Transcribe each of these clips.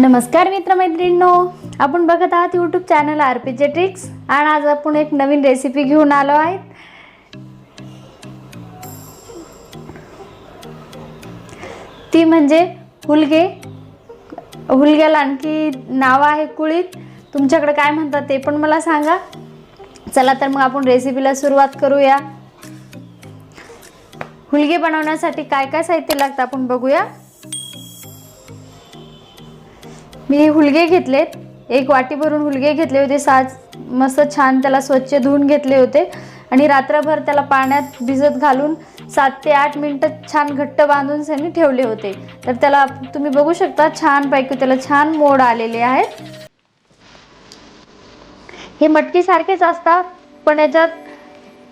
नमस्कार मित्रमैत्रिणींनो. आपण बघत आहात YouTube channel R P J tricks आणि आज आपण एक नवीन रेसिपी घेऊन आलो आहे ती म्हणजे हुलगे. हुलग्याला आणखी नाव आहे कुळीत. तुमच्याकडे काय म्हणतात ते पण मला सांगा. चला तर मग आपण रेसिपीला सुरुवात करूया. हुलगे बनवण्यासाठी काय काय साहित्य लागतं आपण बघूया. मी हुलगे घेतलेत. एक वाटी भरून हुलगे घेतले होते. साज मस्त छान त्याला स्वच्छ धुवून घेतले होते. आणि रात्रभर त्याला पाण्यात भिजत घालून सात ते आठ मिनटं छान घट्ट बांधून त्यांनी ठेवले होते. तर त्याला तुम्ही बघू शकता छानपैकी त्याला छान मोड आलेले आहेत हे मटकीसारखेच असतात पण याच्यात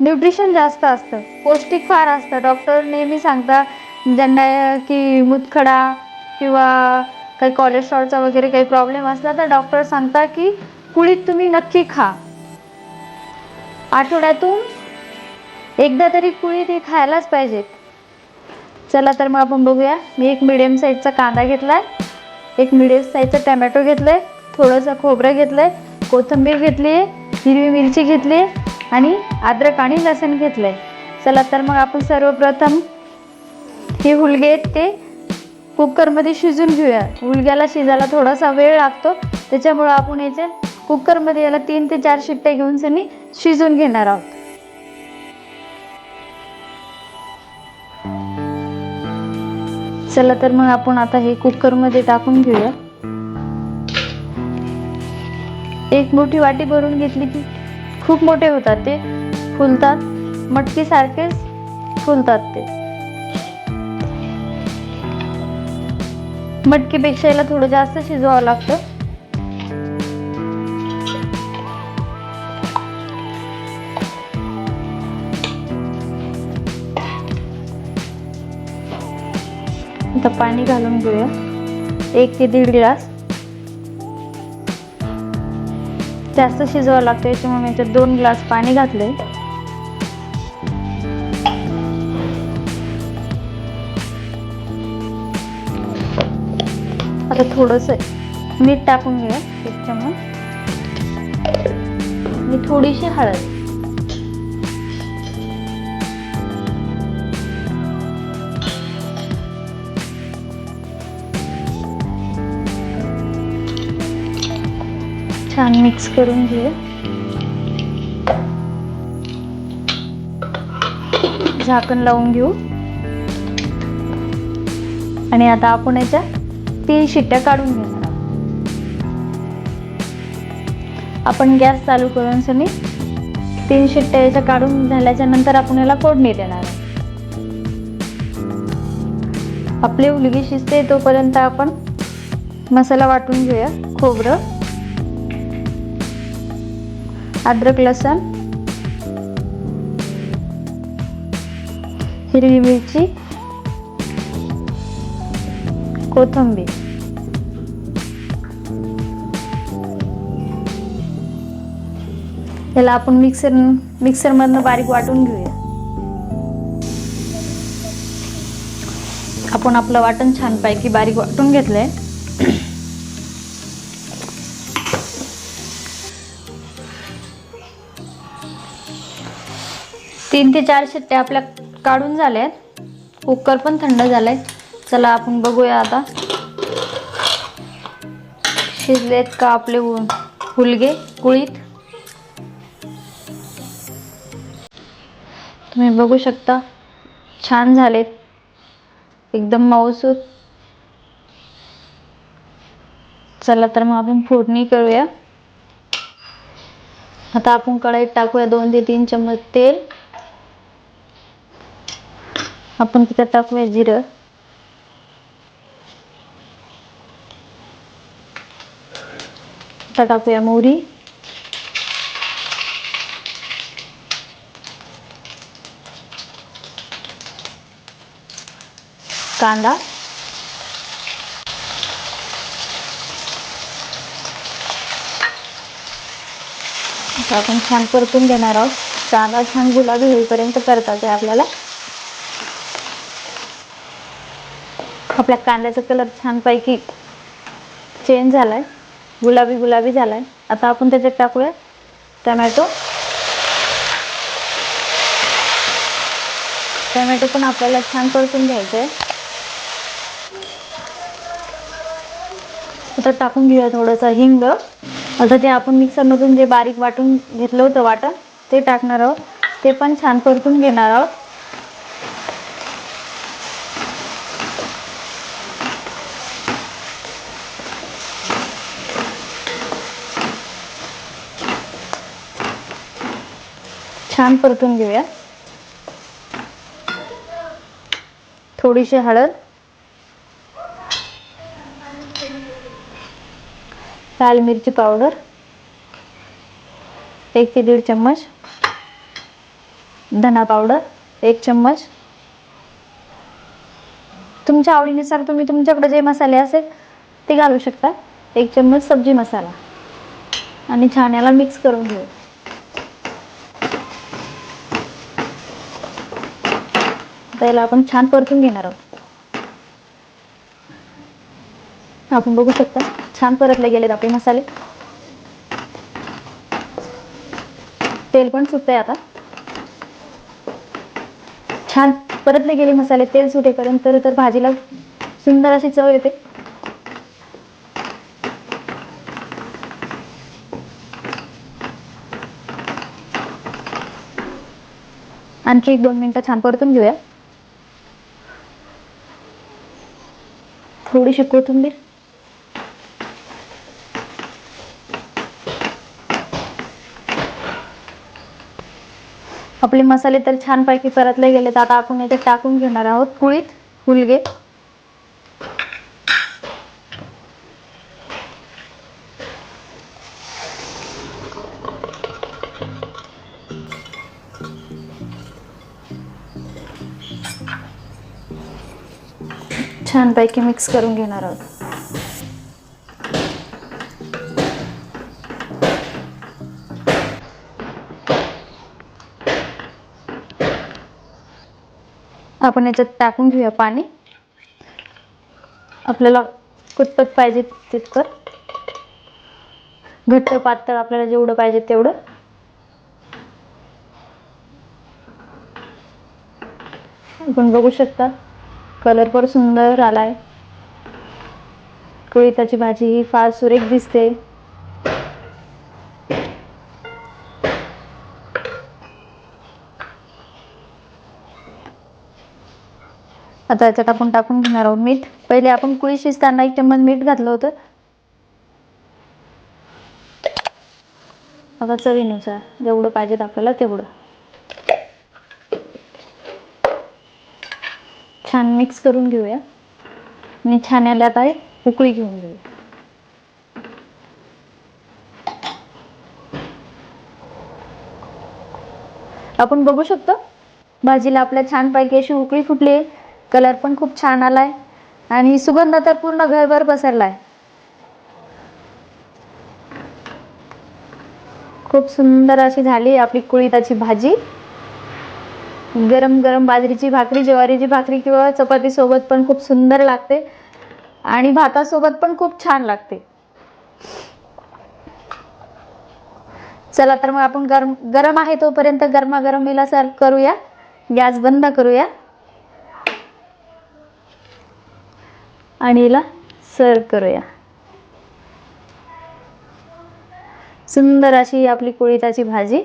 न्यूट्रिशन जास्त असतं. पौष्टिक फार असतं. डॉक्टर नेहमी सांगता ज्यांना की मुतखडा किंवा काही कोलेस्ट्रॉलचा वगैरे काही प्रॉब्लेम असला तर डॉक्टर सांगता की कुळीत तुम्ही नक्की खा. आठवड्यातून एकदा तरी कुळीत हे खायलाच पाहिजेत. चला तर मग आपण बघूया. मी एक मिडियम साईजचा कांदा घेतला आहे एक मिडियम साईजचा टमॅटो आहे थोडंसं खोबरं घेतलं आहे कोथिंबीर घेतली आहे हिरवी मिरची घेतली आहे आणि अद्रक आणि लसण आहे चला तर मग आपण सर्वप्रथम हे हुलगे ते कुकरमध्ये शिजून घेऊया. हुलग्याला शिजायला थोडासा वेळ लागतो. त्याच्यामुळं आपण याच्या कुकरमध्ये याला तीन ते चार शिट्ट्या घेऊन सनी शिजून घेणार आहोत. चला तर मग आपण आता हे कुकरमध्ये टाकून घेऊया. एक मोठी वाटी भरून घेतली की खूप मोठे होतात ते. फुलतात. मटकीसारखेच फुलतात ते. मटकीपेक्षा याला थोडं जास्त शिजवावं लागतं. आता पाणी घालून घेऊया. एक ते दीड ग्लास. जास्त शिजवावं लागतं याच्यामुळे मी याच्यात दोन ग्लास पाणी घातलंय. आता थोडंसं मीठ टाकून घेऊया एक चमच थोडीशी हळद. छान मिक्स करून घे झाकण लावून घेऊ. आणि आता आपण याच्या तीन शिट्ट्या काढून घेणार आहोत आपण गॅस चालू करून सनी तीन शिट्ट्या याच्या काढून झाल्याच्यानंतर आपण याला फोडणी देणार आहोत आपली उलगी शिजते तोपर्यंत आपण मसाला वाटून घेऊया खोबरं अद्रक लसण हिरवी मिरची कोथिंबीर. याला आपण मिक्सर मिक्सरमधनं बारीक वाटून घेऊया. आपण आपलं वाटण छानपैकी बारीक वाटून घेतलंय. तीन ते चार शिट्ट्या आपल्या काढून झाल्यात. कुकर पण थंड झालंय. चला आपण बघूया आता. शिजलेत का आपले फुलगे हुलगे कुळीत? तुम्ही बघू शकता छान झालेत. एकदम मऊसूत. चला तर मग आपण फोडणी करूया. आता आपण कढईत टाकूया दोन ते तीन चम्मच तेल. आपण तिथं टाकूया जिरं. आता टाकूया मोहरी. कांदा. आता आपण छान परतून घेणार आहोत. कांदा छान गुलाबी होईपर्यंत परतायचं आहे आपल्याला. आपल्या कांद्याचा कलर छानपैकी चेंज झाला आहे गुलाबी गुलाबी झाला आहे आता आपण त्याच्यात टाकूया. टमॅटो. टमॅटो पण आपल्याला छान परतून घ्यायचं आहे आता टाकून घेऊया थोडंसं हिंग. आता ते आपण मिक्सरमधून जे बारीक वाटून घेतलं होतं वाटण ते टाकणार आहोत. ते पण छान परतून घेणार आहोत. छान परतून घेऊया. थोडीशी हळद. लाल मिरची पावडर. एक ते दीड चम्मच. धना पावडर एक चम्मच. तुमच्या आवडीनुसार तुम्ही तुमच्याकडे जे मसाले असेल ते घालू शकता. एक चम्मच सब्जी मसाला. आणि छान याला मिक्स करून घेऊ. त्याला आपण छान परतून घेणार आहोत. आपण बघू शकता छान परतले गेलेत आपले मसाले. तेल पण सुटतंय आता. छान परतले गेले मसाले तेल सुटेपर्यंत तर तर भाजीला सुंदर अशी चव येते. आणखी एक दोन मिनिटं छान परतून घेऊया. थोडीशी कोथिंबीर. आपले मसाले तर छानपैकी परतले गेले तर आता आपण याच्यात टाकून घेणार आहोत कुळीत हुलगे छानपैकी मिक्स करून घेणार आहोत. आपण याच्यात टाकून घेऊया पाणी. आपल्याला कुतपत पाहिजे तितकं. घट्ट पातळ आपल्याला जेवढं पाहिजे तेवढं. आपण बघू शकता. कलर पण सुंदर आलाय. कुळिताची भाजी ही फार सुरेख दिसते. आता याच्यात आपण टाकून घेणार आहोत मीठ. पहिले आपण कुळी शिजताना एक चम्मच मीठ घातलं होतं. आता चवीनुसार जेवढं पाहिजेत आपल्याला तेवढं छान मिक्स करून घेऊया. आणि छान आल्यात आता उकळी घेऊन घेऊया आपण बघू शकतो भाजीला आपल्या छानपैकी अशी उकळी फुटली कलर पण खूप छान आलाय आणि सुगंध तर पूर्ण घरभर पसरलाय. खूप सुंदर अशी झाली आपली कुळीताची भाजी. गरम गरम बाजरीची भाकरी ज्वारीची भाकरी किंवा चपातीसोबत पण खूप सुंदर लागते. आणि भातासोबत पण खूप छान लागते. चला तर मग आपण गरम गरम आहे तोपर्यंत गरमागरमीला सर्व करूया. गॅस बंद करूया. आणि हिला सर्व करूया. सुंदर अशी आपली कुळीताची भाजी.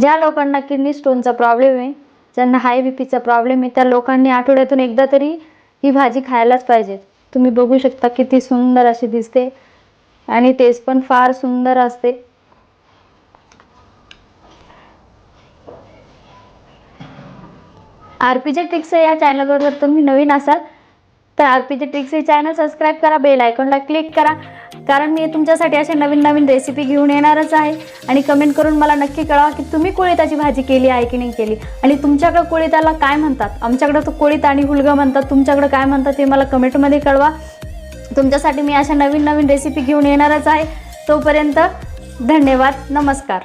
ज्या लोकांना किडनी स्टोनचा प्रॉब्लेम आहे ज्यांना हाय बी पीचा प्रॉब्लेम आहे त्या लोकांनी आठवड्यातून एकदा तरी ही भाजी खायलाच पाहिजे. तुम्ही बघू शकता किती सुंदर अशी दिसते आणि टेस्ट पण फार सुंदर असते. आरपीजे टिक्स या चॅनलवर जर तुम्ही नवीन असाल तर R P J tricks channel subscribe करा बेल आयकॉनला क्लिक करा. कारण मी तुमच्यासाठी असे नवीन नवीन रेसिपी घेऊन येणारच आहे. आणि कमेंट करून मला नक्की कळवा की तुम्ही कुळिताची भाजी केली आहे की नाही केली. आणि तुमच्याकडं कुळिताला काय म्हणतात? आमच्याकडं तो कुळीत आणि हुलगा म्हणतात. तुमच्याकडं काय म्हणतात ते मला कमेंटमध्ये कळवा. तुमच्यासाठी मी अशा नवीन नवीन रेसिपी घेऊन येणारच आहे. तोपर्यंत धन्यवाद. नमस्कार.